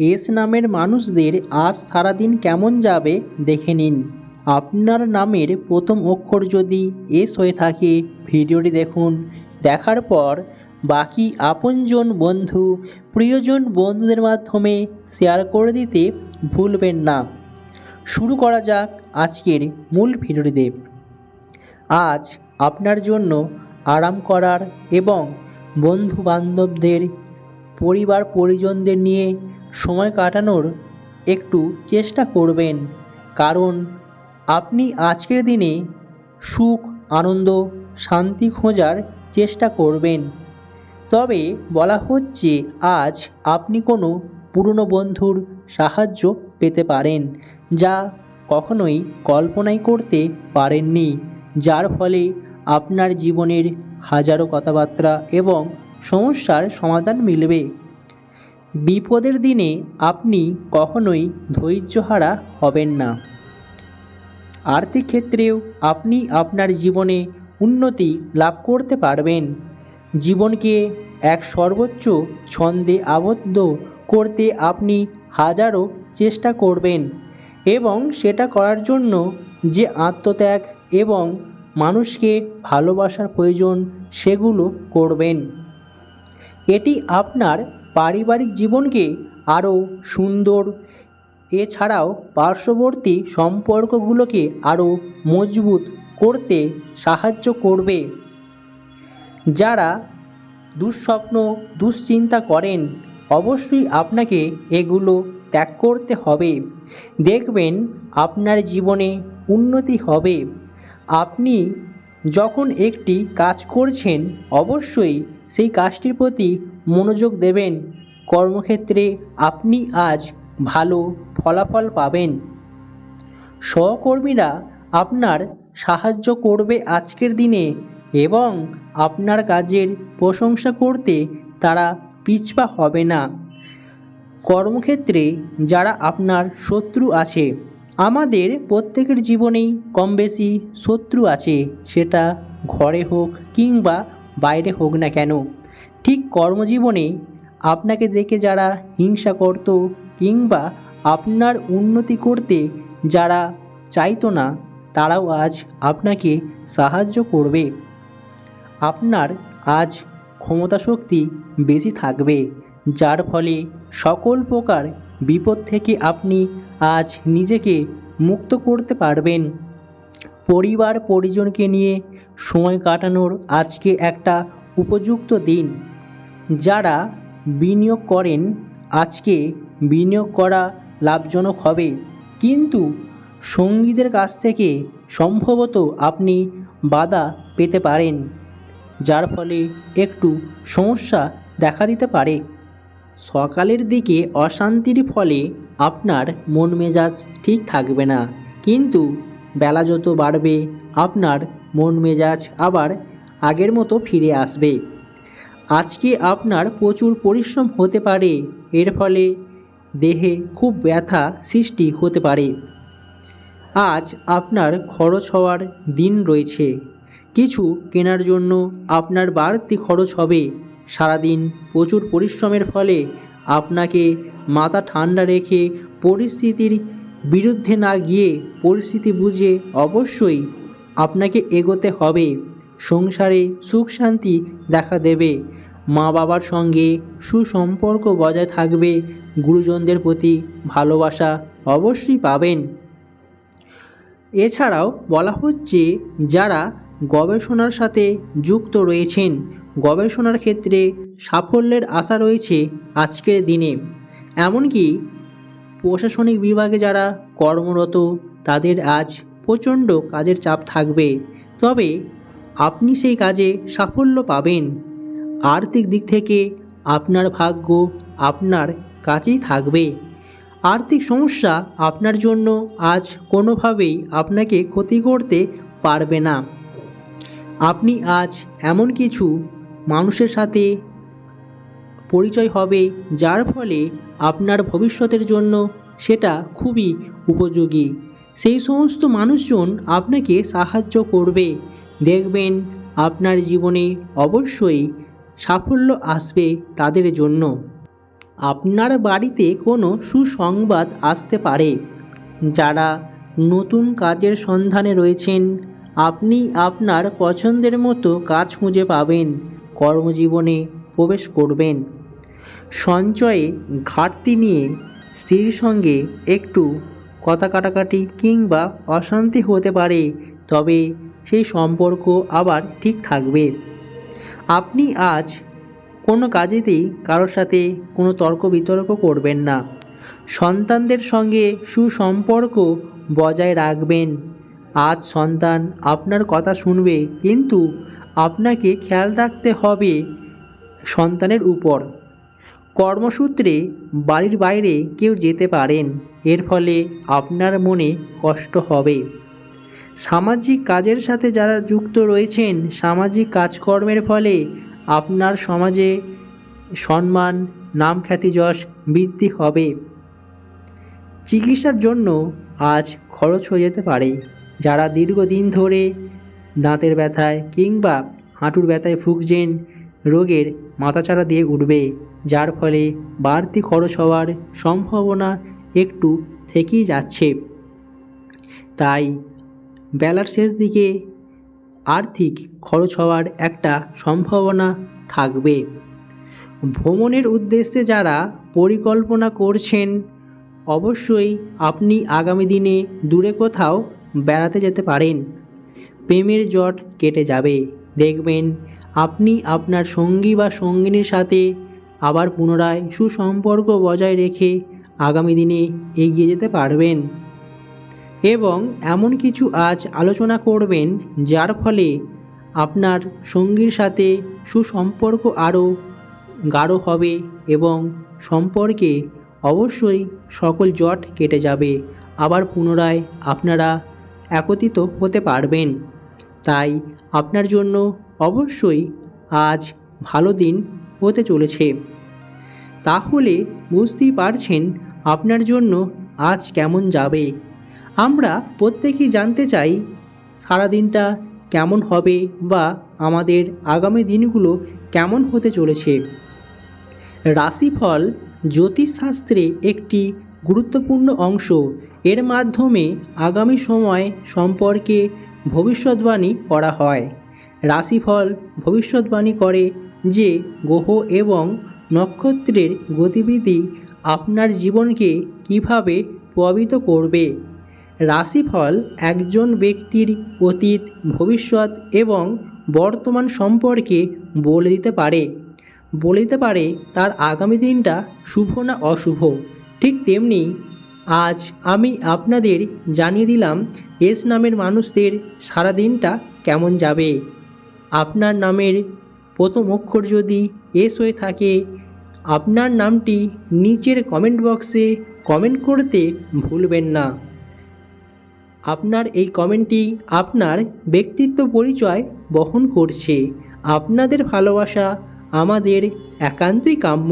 S নামের মানুষদের আজ সারাদিন কেমন যাবে দেখে নিন। আপনার নামের প্রথম অক্ষর যদি এস হয়ে থাকে, ভিডিওটি দেখুন। দেখার পর বাকি আপনজন বন্ধু, প্রিয়জন বন্ধুদের মাধ্যমে শেয়ার করে দিতে ভুলবেন না। শুরু করা যাক আজকের মূল ভিডিওটিতে। আজ আপনার জন্য আরাম করার এবং বন্ধু বান্ধবদের পরিবার পরিজনদের নিয়ে সময় কাটানোর একটু চেষ্টা করবেন। কারণ আপনি আজকের দিনে সুখ, আনন্দ, শান্তি খোঁজার চেষ্টা করবেন। তবে বলা হচ্ছে, আজ আপনি কোনো পুরনো বন্ধুর সাহায্য পেতে পারেন, যা কখনোই কল্পনাই করতে পারেননি, যার ফলে আপনার জীবনের হাজারো কথাবার্তা এবং সমস্যার সমাধান মিলবে। বিপদের দিনে আপনি কখনোই ধৈর্যহারা হবেন না। আর্থিক ক্ষেত্রেও আপনি আপনার জীবনে উন্নতি লাভ করতে পারবেন। জীবনকে এক সর্বোচ্চ ছন্দে আবদ্ধ করতে আপনি হাজারো চেষ্টা করবেন এবং সেটা করার জন্য যে আত্মত্যাগ এবং মানুষকে ভালোবাসার প্রয়োজন সেগুলো করবেন। এটি আপনার পারিবারিক জীবনকে আরও সুন্দর। এছাড়াও পার্শ্ববর্তী সম্পর্কগুলোকে আরও মজবুত করতে সাহায্য করবে। যারা দুঃস্বপ্ন, দুশ্চিন্তা করেন, অবশ্যই আপনাকে এগুলো ত্যাগ করতে হবে। দেখবেন আপনার জীবনে উন্নতি হবে। আপনি যখন একটি কাজ করছেন, অবশ্যই সেই কাজটির প্রতি মনোযোগ দেবেন। কর্মক্ষেত্রে আপনি আজ ভালো ফলাফল পাবেন। সহকর্মীরা আপনার সাহায্য করবে আজকের দিনে এবং আপনার কাজের প্রশংসা করতে তারা পিছপা হবে না। কর্মক্ষেত্রে যারা আপনার শত্রু আছে, আমাদের প্রত্যেকের জীবনেই কম বেশি শত্রু আছে, সেটা ঘরে হোক কিংবা বাইরে হোক না কেন। ঠিক কর্মজীবনে আপনাকে দেখে যারা হিংসা করত কিংবা আপনার উন্নতি করতে যারা চাইতো না, তারাও আজ আপনাকে সাহায্য করবে। আপনার আজ ক্ষমতা শক্তি বেশি থাকবে, যার ফলে সকল প্রকার বিপদ থেকে আপনি আজ নিজেকে মুক্ত করতে পারবেন। পরিবার পরিজনকে নিয়ে সময় কাটানোর আজকে একটা উপযুক্ত দিন। যারা বিনিয়োগ করেন, আজকে বিনিয়োগ করা লাভজনক হবে। কিন্তু সঙ্গীদের কাছ থেকে সম্ভবত আপনি বাধা পেতে পারেন, যার ফলে একটু সমস্যা দেখা দিতে পারে। সকালের দিকে অশান্তির ফলে আপনার মন মেজাজ ঠিক থাকবে না, কিন্তু বেলা যত বাড়বে, আপনার মন মেজাজ আবার আগের মতো ফিরে আসবে। আজকে আপনার প্রচুর পরিশ্রম হতে পারে? এর ফলে দেহে খুব ব্যথা সৃষ্টি হতে পারে। আজ আপনার খরচ হওয়ার দিন রয়েছে। কিছু কেনার জন্য আপনার বাড়তি খরচ হবে। সারাদিন প্রচুর পরিশ্রমের ফলে আপনাকে মাথা ঠান্ডা রেখে পরিস্থিতির বিরুদ্ধে না গিয়ে পরিস্থিতি বুঝে অবশ্যই আপনাকে এগোতে হবে। সংসারে সুখ শান্তি দেখা দেবে। মা বাবার সঙ্গে সুসম্পর্ক বজায় থাকবে, গুরুজনদের প্রতি ভালোবাসা অবশ্যই পাবেন। এছাড়াও বলা হচ্ছে, যারা গবেষণার সাথে যুক্ত রয়েছেন, গবেষণার ক্ষেত্রে সাফল্যের আশা রয়েছে আজকের দিনে। এমনকি প্রশাসনিক বিভাগে যারা কর্মরত, তাদের আজ প্রচণ্ড কাজের চাপ থাকবে। তবে আপনি সেই কাজে সাফল্য পাবেন। আর্থিক দিক থেকে আপনার ভাগ্য আপনার কাছেই থাকবে। আর্থিক সমস্যা আপনার জন্য আজ কোনোভাবেই আপনাকে ক্ষতি করতে পারবে না। আপনি আজ এমন কিছু মানুষের সাথে পরিচয় হবে যার ফলে আপনার ভবিষ্যতের জন্য সেটা খুবই উপযোগী। সেই সমস্ত মানুষজন আপনাকে সাহায্য করবে। দেখবেন আপনার জীবনে অবশ্যই সাফল্য আসবে তাদের জন্য। আপনার বাড়িতে কোনো সুসংবাদ আসতে পারে। যারা নতুন কাজের সন্ধানে রয়েছেন, আপনি আপনার পছন্দের মতো কাজ খুঁজে পাবেন, কর্মজীবনে প্রবেশ করবেন। সঞ্চয়ে ঘাটতি নিয়ে স্ত্রীর সঙ্গে একটু কথা কাটাকাটি কিংবা অশান্তি হতে পারে, তবে সেই সম্পর্ক আবার ঠিক থাকবে। আপনি আজ কোনো কাজেতেই কারোর সাথে কোনো তর্ক বিতর্ক করবেন না। সন্তানদের সঙ্গে সুসম্পর্ক বজায় রাখবেন। আজ সন্তান আপনার কথা শুনবে, কিন্তু আপনাকে খেয়াল রাখতে হবে সন্তানের উপর। কর্মসূত্রে বাড়ির বাইরে কেউ যেতে পারেন, এর ফলে আপনার মনে কষ্ট হবে। সামাজিক কাজের সাথে যারা যুক্ত রয়েছেন, সামাজিক কাজকর্মের ফলে আপনার সমাজে সম্মান নাম খ্যাতি যশ বৃদ্ধি হবে। চিকিৎসার জন্য আজ খরচ হয়ে যেতে পারে। যারা দীর্ঘদিন ধরে দাঁতের ব্যথায় কিংবা হাঁটুর ব্যথায় ভুগছেন, রোগের মাথাচাড়া দিয়ে উঠবে, যার ফলে বাড়তি খরচ হওয়ার সম্ভাবনা একটু থেকেই যাচ্ছে। তাই বেলার শেষ দিকে আর্থিক খরচ হওয়ার একটা সম্ভাবনা থাকবে। ভ্রমণের উদ্দেশ্যে যারা পরিকল্পনা করছেন, অবশ্যই আপনি আগামী দিনে দূরে কোথাও বেড়াতে যেতে পারেন। প্রেমের জট কেটে যাবে। দেখবেন আপনি আপনার সঙ্গী বা সঙ্গিনীর সাথে আবার পুনরায় সুসম্পর্ক বজায় রেখে আগামী দিনে এগিয়ে যেতে পারবেন। এবং এমন কিছু আজ আলোচনা করবেন যার ফলে আপনার সঙ্গীর সাথে সুসম্পর্ক আরও গাঢ় হবে এবং সম্পর্কে অবশ্যই সকল জট কেটে যাবে। আবার পুনরায় আপনারা একত্রিত হতে পারবেন। তাই আপনার জন্য অবশ্যই আজ ভালো দিন হতে চলেছে। তাহলে বুঝতেই পারছেন আপনার জন্য আজ কেমন যাবে। আমরা প্রত্যেকেই জানতে চাই সারাদিনটা কেমন হবে বা আমাদের আগামী দিনগুলো কেমন হতে চলেছে। রাশিফল জ্যোতিষশাস্ত্রে একটি গুরুত্বপূর্ণ অংশ। এর মাধ্যমে আগামী সময় সম্পর্কে ভবিষ্যৎবাণী করা হয়। রাশিফল ভবিষ্যৎবাণী করে যে গ্রহ এবং নক্ষত্রের গতিবিধি আপনার জীবনকে কীভাবে প্রভাবিত করবে। রাশিফল একজন ব্যক্তির অতীত, ভবিষ্যৎ এবং বর্তমান সম্পর্কে বলে দিতে পারে। বলে দিতে পারে তার আগামী দিনটা শুভ না অশুভ। ঠিক তেমনি আজ আমি আপনাদের জানিয়ে দিলাম এস নামের মানুষদের সারা দিনটা কেমন যাবে। আপনার নামের প্রথম অক্ষর যদি এস হয়ে থাকে, আপনার নামটি নিচের কমেন্ট বক্সে কমেন্ট করতে ভুলবেন না। আপনার এই কমেন্টটি আপনার ব্যক্তিত্ব পরিচয় বহন করছে। আপনাদের ভালোবাসা আমাদের একান্তই কাম্য।